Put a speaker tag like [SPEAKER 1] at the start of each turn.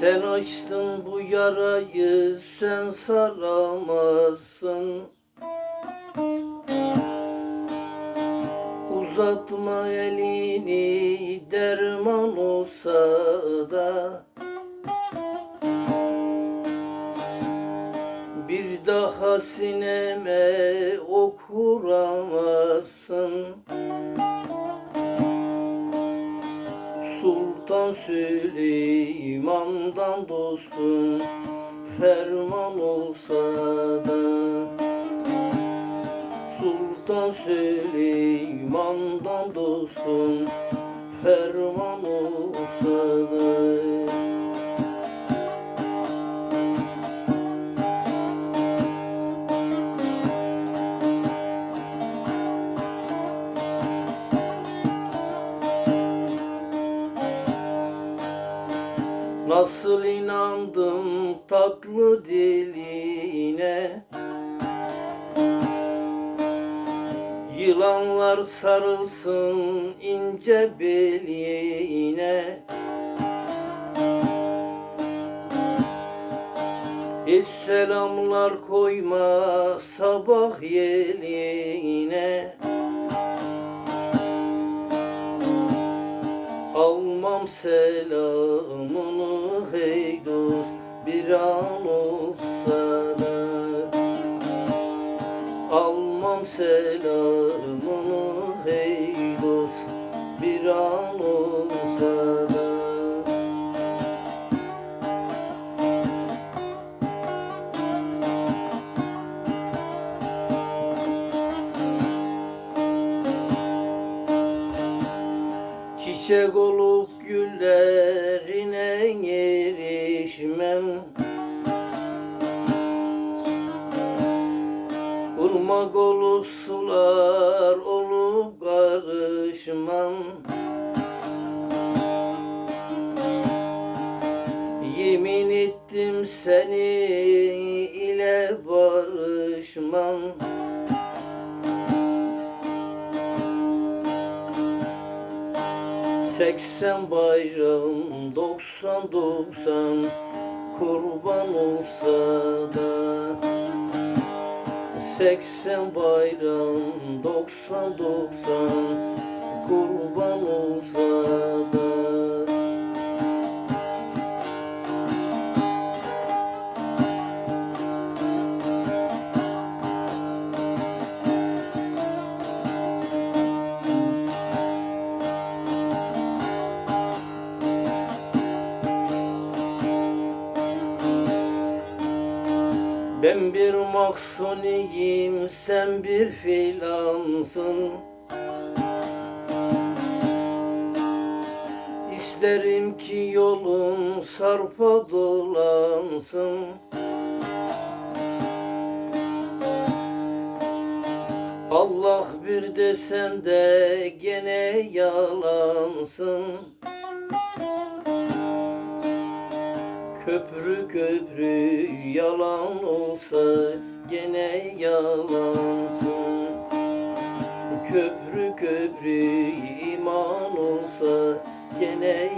[SPEAKER 1] Sen açtın bu yarayı sen saramazsın. Uzatma elini derman olsa da. Bir daha sineme okuramazsın Süleyman'dan dostum ferman olsa da. Sultan Süleyman'dan dostum ferman olsa da Nasıl inandım tatlı diline? Yılanlar sarılsın ince beline. Esselamlar koyma sabah yeline Almam selamını hey dost bir an olsa da. Almam selamını hey dost bir an olsa da. Çiçek olup olup sular olup karışmam. Yemin ettim seni ile barışmam. Seksen bayram, doksan doksan kurban olsa da 80 bayram 90 90 Ben bir mahsuniyim, sen bir filansın. İsterim ki yolun sarpa dolansın. Allah bir desen de gene yalansın Köprü köprü yalan olsa gene yalansın. Köprü köprü iman olsa gene